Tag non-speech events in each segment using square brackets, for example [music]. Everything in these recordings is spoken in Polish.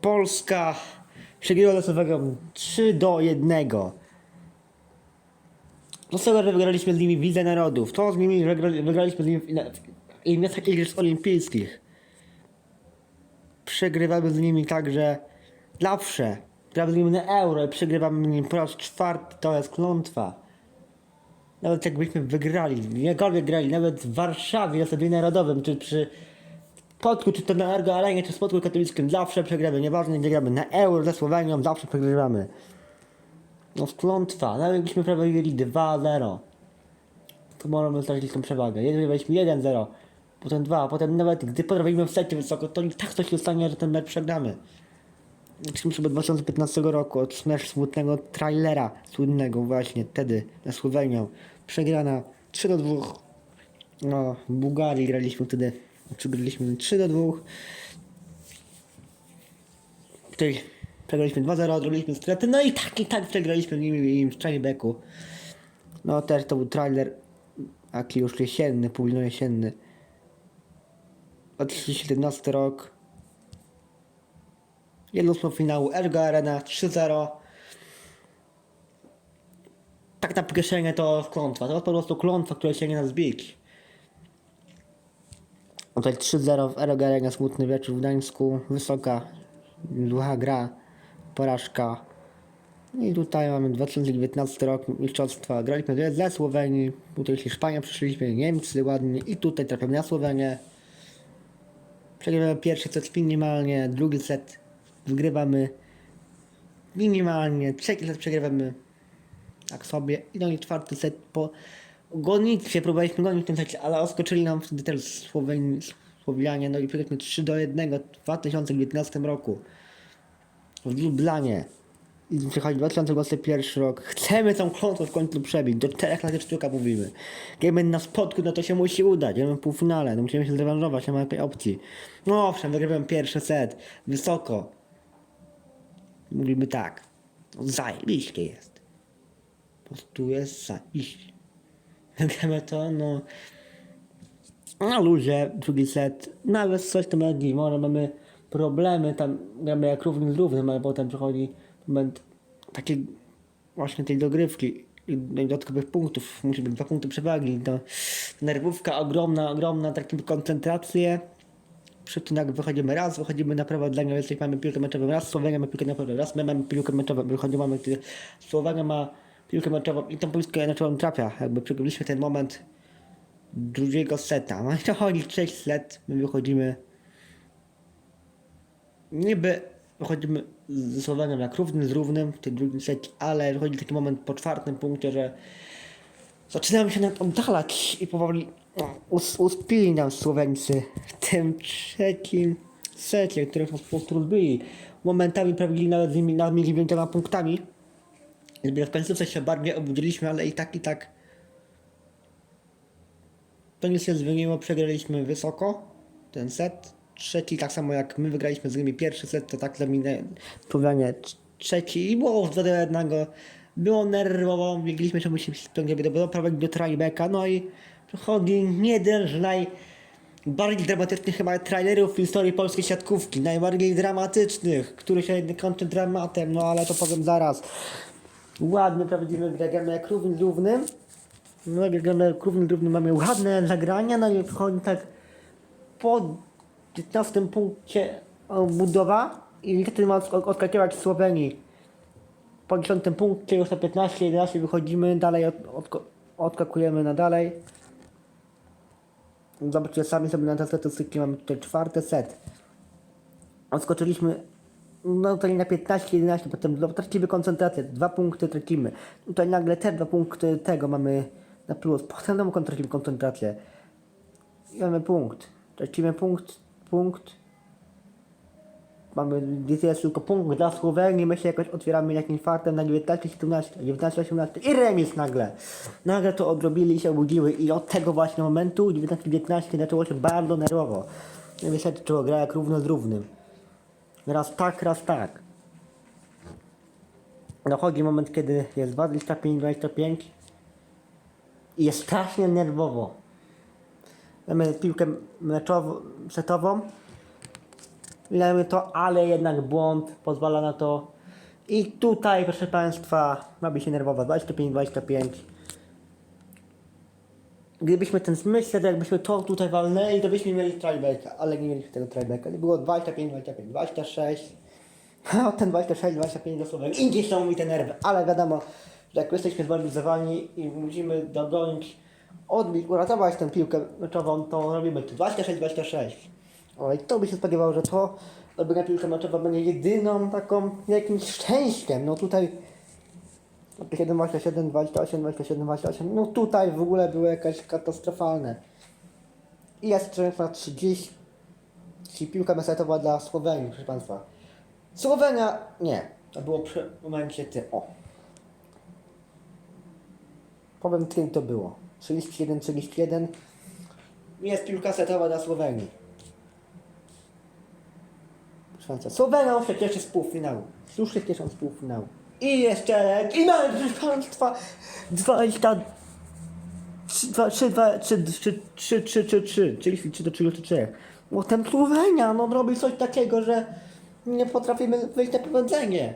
Polska przegrała losowego 3 do 1. Dlatego, że wygraliśmy z nimi w Narodów. To z nimi wygra- wygraliśmy z nimi w Igrzyskach Igrzysk Olimpijskich. Przegrywamy z nimi także zawsze. Gramy z nimi na euro i przegrywamy z nimi po raz czwarty. To jest klątwa. Nawet jakbyśmy wygrali, jakkolwiek grali, nawet w Warszawie na Stadionie Narodowym, czy przy Spotku, czy to na Ergo Arenie, czy Spotku Katolickim, zawsze przegramy. Nieważne gdzie gramy, na Euro ze Słowenią, zawsze przegrywamy. No klątwa, nawet jakbyśmy prowadzili 2-0, to możemy stracić tą przewagę. Jeżeli weźmy 1-0, potem 2, potem nawet gdy prowadzimy w secie wysoko, to i tak to się stanie, że ten mecz przegramy. Zaczniemy sobie od 2015 roku, od mecz smutnego trailera, słynnego właśnie wtedy na Słowenią. Przegrana 3 do 2. No, w Bułgarii graliśmy wtedy, przegraliśmy 3 do 2. Tutaj przegraliśmy 2-0, odrobiliśmy straty, no i tak, i tak przegraliśmy nimi im w Czajbeku. No też to był trailer, taki już jesienny, późno jesienny. 2017 rok. Jedno finału Ergo Arena 3-0. Tak na kieszenie to klątwa. To jest po prostu klątwa, która się nie nas bić. Tutaj 3-0 w Ergo Arena, smutny wieczór w Gdańsku. Wysoka, długa gra, porażka. I tutaj mamy 2019 rok mistrzostwa. Graliśmy ze Słowenii, tutaj Hiszpania przyszliśmy, Niemcy ładnie i tutaj trafiamy na Słowenię. Przegrywamy pierwszy set minimalnie, drugi set wygrywamy minimalnie, trzeci set przegrywamy tak sobie i no i czwarty set po gonitwie, próbowaliśmy gonić w tym secie, ale oskoczyli nam wtedy też Słoweni, Słowianie, no i przegraliśmy 3 do 1 w 2019 roku w Lublanie. I przychodzi 2021 rok. Chcemy tą klątwę w końcu przebić. Do czterech lat sztuka mówimy. Kiedy na spotku, no to się musi udać. Jemy w półfinale, no musimy się zrewanżować, nie ma takiej opcji. No owszem, wygrywam pierwszy set. Wysoko. Mówimy tak. No, zajebiście jest. Po prostu jest zajebiście. [laughs] Wygramy to, no... Na luzie, drugi set. Nawet coś tam jak może mamy problemy, tam gramy jak równy z równym, ale potem przychodzi moment takiej właśnie tej dogrywki i dodatkowych punktów, musi być dwa punkty przewagi, to nerwówka ogromna, ogromna, taką koncentrację. Przy tym jak wychodzimy raz, wychodzimy na prowadzenie, jeżeli mamy piłkę meczową raz, Słowenia ma piłkę meczową raz, my mamy piłkę meczową, wychodzimy, mamy, Słowenia ma piłkę meczową i tą piłkę meczową trafia, jakby przegraliśmy ten moment drugiego seta. No i to chodzi 6 set, my wychodzimy niby wychodzimy ze Słowenią jak równy z równym w tym drugim secie, ale wychodzi taki moment po czwartym punkcie, że zaczynamy się nam oddalać i powoli no, us, uspili nam Słoweńcy w tym trzecim secie, których po prostu rozbili. Momentami prawili nawet z nimi nami dziewięcioma punktami. Jakby w końcówce się bardziej obudziliśmy, ale i tak, i tak to nic się zmieniło, przegraliśmy wysoko ten set. Trzeci, tak samo jak my wygraliśmy z nimi pierwszy set, to tak zaminę trzeci i było już 2 do 1. Było nerwowo, biegliśmy, że musimy się spiąć do doprowadzić do trybacka, no i przychodzi jeden z najbardziej dramatycznych chyba trailerów w historii polskiej siatkówki, najbardziej dramatycznych, który się kończy dramatem, no ale to powiem zaraz. Ładny, prawdziwy jak równy. No jak gramy jak równy z równym, mamy ładne zagrania, no i przychodzi tak po 15 punkcie e, budowa i niestety ma odsk- odskakiwać Słowenii. Po 10 punkcie już na 15, 11 wychodzimy, dalej od, odskakujemy na dalej. Zobaczcie sami sobie na te statystyki, mamy tutaj czwarty set. Odskoczyliśmy no tutaj na 15, 11, potem znowu tracimy koncentrację, dwa punkty tracimy. Tutaj nagle te dwa punkty tego mamy na plus, potem znowu tracimy koncentrację. I mamy punkt. Tracimy punkt, punkt. Mamy jest tylko punkt dla Słowenii, my się jakoś otwieramy jakimś fartem na 19, 17, 19, 18 i remis nagle. Nagle to odrobili się obudziły i od tego właśnie momentu 19, 19 zaczęło się bardzo nerwowo. Nie Niestety trzeba gra jak równo z równym. Raz tak, raz tak. Dochodzi moment, kiedy jest 25, 25 i jest strasznie nerwowo. Mamy piłkę meczową, setową. Lemy to, ale jednak błąd pozwala na to. I tutaj, proszę Państwa, ma być się nerwowa 25-25. Gdybyśmy ten myślę, to jakbyśmy to tutaj walnęli, to byśmy mieli tribacka, ale nie mieliśmy tego. Nie było 25, 25, 26. O, ten 26, 25 dosłownie. Indziej są mi te nerwy, ale wiadomo, że jak jesteśmy zmobilizowani i musimy dogonić, odbić, uratować tę piłkę meczową, to robimy to 26, 26. O, i kto by się spodziewał, że to robiona piłka meczowa będzie jedyną taką jakimś szczęściem. No tutaj 27, 27, 28, 27, 28. No tutaj w ogóle było jakieś katastrofalne. I jest na 30. Czyli piłka mesetowa dla Słowenii, proszę Państwa. Słowenia nie. To było przy momencie ty. O. Powiem kim to było. 31, 31. Jest piłka setowa dla Słowenii. Proszę Państwa. Słowenia się cieszy z półfinału. Już cieszą z półfinału. I jeszcze i mamy proszę Państwa 20 3, 3, 2, 3, 3, 3, 3, 3, 3, czyli 3 do 33. Bo ten Słowenia, no robi coś takiego, że nie potrafimy wyjść na prowadzenie.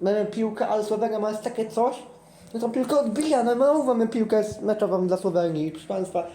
Mamy piłkę, ale Słowenia ma takie coś, że tą piłkę odbija. No my mamy piłkę meczową dla Słowenii. Proszę Państwa,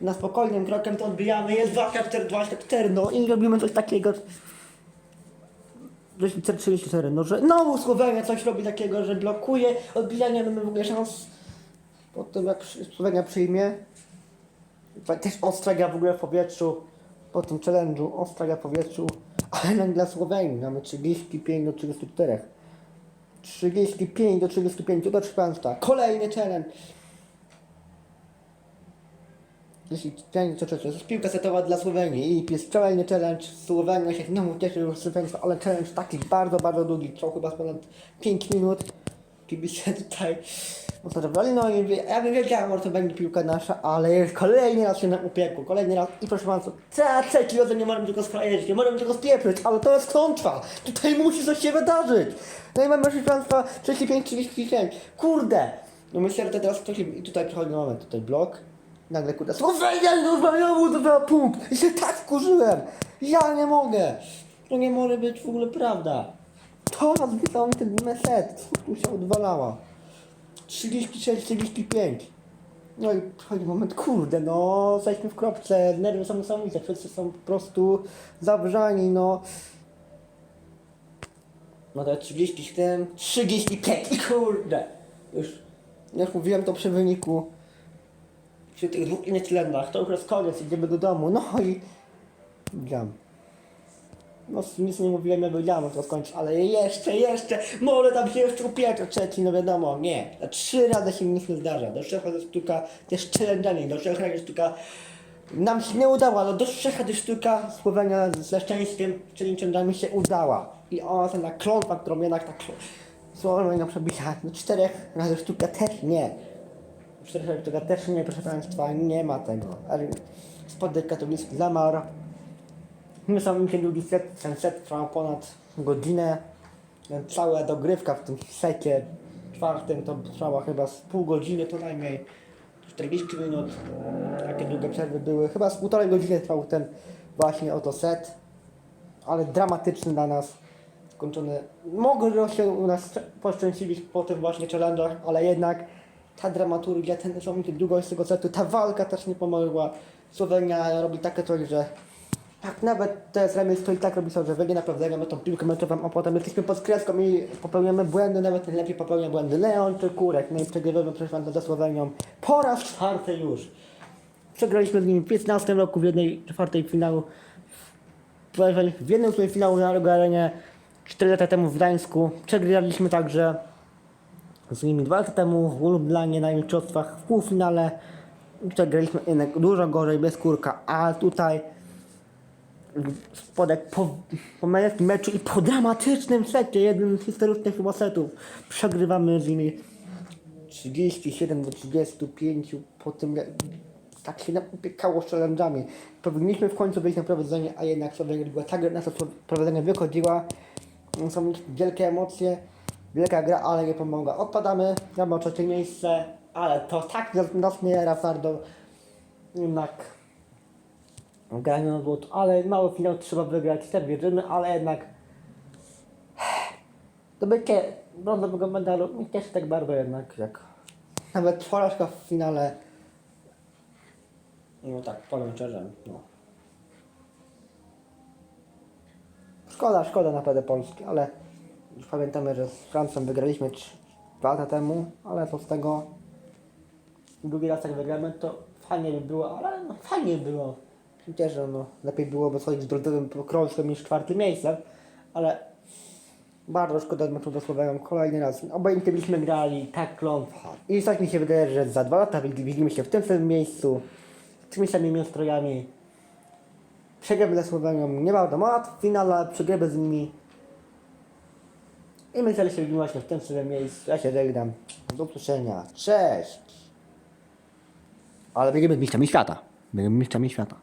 na spokojnym krokiem to odbijamy, jest 24, 24, no i robimy coś takiego. 34, no że znowu Słowenia coś robi takiego, że blokuje odbijanie, no my w ogóle szans po tym jak Słowenia przyjmie. Też ostrzega w ogóle w powietrzu, po tym challenge'u, ostrzega w powietrzu, ale jednak dla Słowenii mamy 35 do 34. 35 do 35, to proszę Państwa, kolejny challenge. Jeśli challenge to, to, jest piłka setowa dla Słowenii i jest kolejny challenge. Słowenia się znowu cieszy już z Państwa, ale challenge taki bardzo, bardzo długi, trwał chyba ponad 5 minut. Kibice [laughs] tutaj mocno zabrali, no i ja bym wiedziałem, że to będzie piłka nasza, ale już kolejny raz się nam upiekło, kolejny raz i proszę Państwa, ca- trzeci nie możemy tylko sprawić, nie możemy tylko spieprzyć, ale to jest kontra, tutaj musi coś się wydarzyć. No i mamy proszę Państwa 35, 35, kurde, no myślę, że teraz ktoś, i tutaj przychodzi moment, tutaj blok, nagle kurde, Słowenia, znowu zdobyła punkt i się tak wkurzyłem, ja nie mogę, to nie może być w ogóle prawda. To rozbitał mi ten meset, tu się odwalała. 36, 35. No i przychodzi moment, kurde, no, jesteśmy w kropce, nerwy są niesamowite, wszyscy są po prostu zabrzani, no. No to 37, 35 i kurde. Już, jak mówiłem to przy wyniku, przy tych dwóch innych tlendach, to już jest koniec, idziemy do domu, no i gram. No nic nie mówiłem, ja wiedziałem, to skończyć, ale jeszcze, jeszcze, może tam się jeszcze upiecze trzeci, no wiadomo, nie. Na trzy razy się nic nie zdarza, do trzech razy sztuka też challenge'ami, do trzech razy sztuka nam się nie udała, ale do trzech razy sztuka Słowenia ze szczęściem, challenge'ami się udała. I ona na klątwa, którą jednak tak Słowenia przebija, do czterech razy sztuka też nie. Sztuka też nie, proszę Państwa, nie ma tego. Ale spodek katolicki zamarł. My sam ten drugi set, ten set trwał ponad godzinę. Cała dogrywka w tym secie czwartym to trwała chyba z pół godziny co najmniej. 40 minut. Takie długie przerwy były. Chyba z półtorej godziny trwał ten właśnie oto set. Ale dramatyczny dla nas. Skończony. Mogło się u nas poszczęśliwić po tym właśnie challenge'ach, ale jednak ta dramaturgia, ten niesamowity długość tego setu, ta walka też nie pomogła. Słowenia robi takie coś, że tak, nawet jest remis, to i tak robi sobie, że wyjdzie naprawdę mamy tą piłkę meczową, a potem jesteśmy pod kreską i popełniamy błędy, nawet najlepiej popełnia błędy Leon czy Kurek, no i przegrywamy przecież ze Słowenią po raz czwarty już. Przegraliśmy z nimi w 15 roku w jednej czwartej finału, w jednym z finału na Arenie 4 lata temu w Gdańsku. Przegraliśmy także z nimi dwa lata temu w Lublanie na mistrzostwach w półfinale. Przegraliśmy jednak dużo gorzej, bez kurka, a tutaj spodek po, po męskim meczu i po dramatycznym secie, jednym z historycznych chyba setów, przegrywamy z nimi 37 do 35 po tym jak tak się nam upiekało challenge'ami. Powinniśmy w końcu wyjść na prowadzenie, a jednak sobie była tak nasza prowadzenie wychodziła. Są wielkie emocje, wielka gra, ale nie pomogła. Odpadamy, mamy trzecie miejsce, ale to tak nas- nie raz bardzo jednak w graniu na złoto, ale mały finał trzeba wygrać, też wierzymy, ale jednak [sighs] zdobycie brązowego medalu nie cieszy tak bardzo jednak jak nawet porażka w finale. No tak, powiem szczerze, no. Szkoda, szkoda naprawdę Polski, ale pamiętamy, że z Francją wygraliśmy trz- dwa lata temu, ale co z tego drugi raz jak wygramy, to fajnie by było, ale no fajnie by było. Przecież no, lepiej byłoby swoich z brązowym krążkiem niż czwarte miejsce, ale bardzo szkoda meczu ze Słowenią kolejny raz. Obojętnie byśmy grali, tak klątwa. I tak mi się wydaje, że za dwa lata widzimy się w tym samym miejscu, z tymi samymi ustrojami. Przegramy ze Słowenią nie bardzo łatw w finale, przegramy z nimi. I myślę, że się widzimy właśnie w tym samym miejscu. Ja się żegnam. Do usłyszenia. Cześć! Ale będziemy mistrzami świata. Będziemy mistrzami świata.